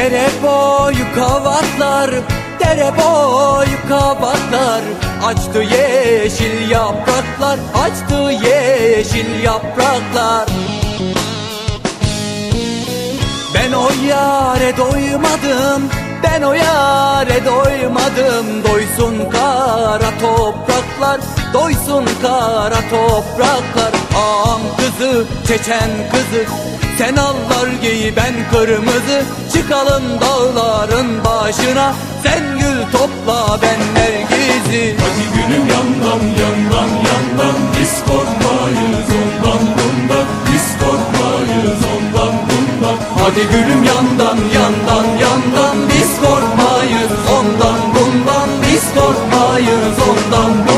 Dere boyu kavaklar, dere boyu kavaklar Açtı yeşil yapraklar, açtı yeşil yapraklar. Ben o yare doymadım, ben o yare doymadım. Doysun kara topraklar, doysun kara topraklar. Ağam kızı, çeçen kızı sen allar giy ben kırmızı Çıkalım dağların başına. Sen gül topla ben nergizi Hadi gülüm yandan yandan yandan. Biz korkmayız ondan bundan. Biz korkmayız ondan bundan. Hadi gülüm yandan yandan yandan. Biz korkmayız ondan bundan. Biz korkmayız ondan bundan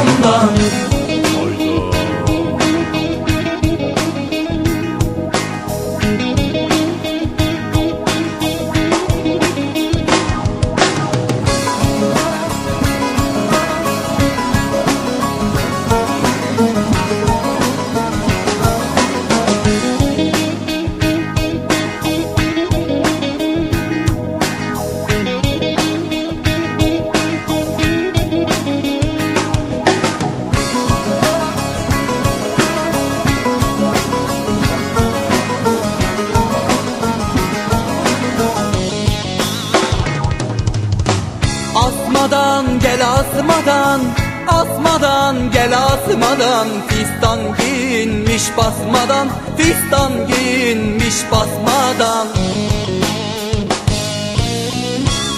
gel asmadan Asmadan gel asmadan Fistan giyinmiş basmadan Fistan giyinmiş basmadan.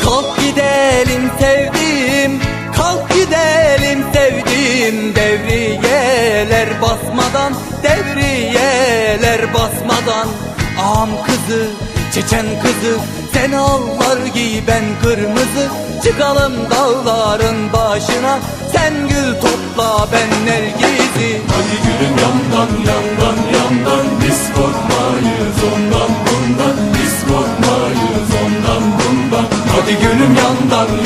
Kalk gidelim sevdiğim Kalk gidelim sevdiğim Devriyeler basmadan Devriyeler basmadan. Ağam kızı Çeçen kızı. Sen allar giy ben kırmızı. Çıkalım dağların başına. Sen gül topla ben nergizi. Hadi gülüm yandan yandan yandan. Biz korkmayız ondan bundan. Biz korkmayız ondan bundan. Hadi gülüm yandan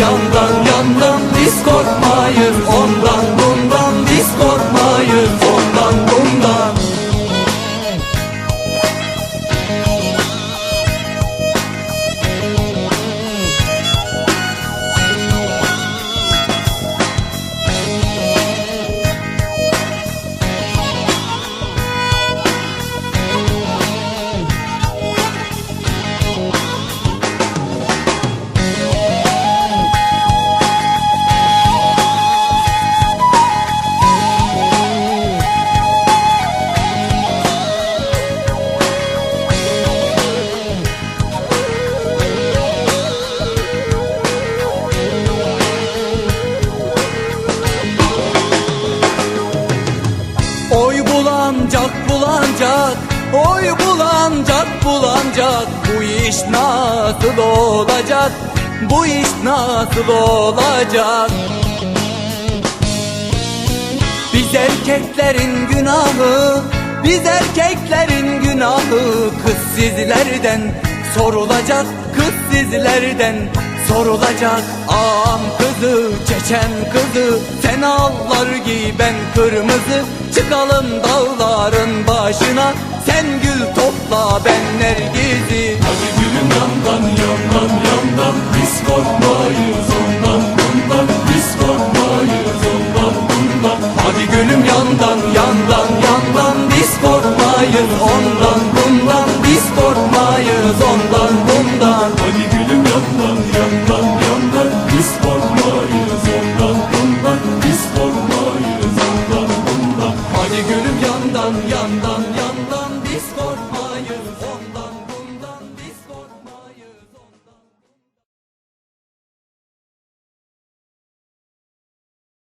Oy bulancak bulancak Bu iş nasıl olacak? Bu iş nasıl olacak? Biz erkeklerin günahı Biz erkeklerin günahı. Kız sizlerden sorulacak Kız sizlerden sorulacak. Ağam kızı, çeçen kızı Sen allar giy ben kırmızı. Çıkalım dağların başına Sen gül topla ben nergizi. Hadi gülüm yandan yandan yandan Biz korkmayız ondan bundan Biz korkmayız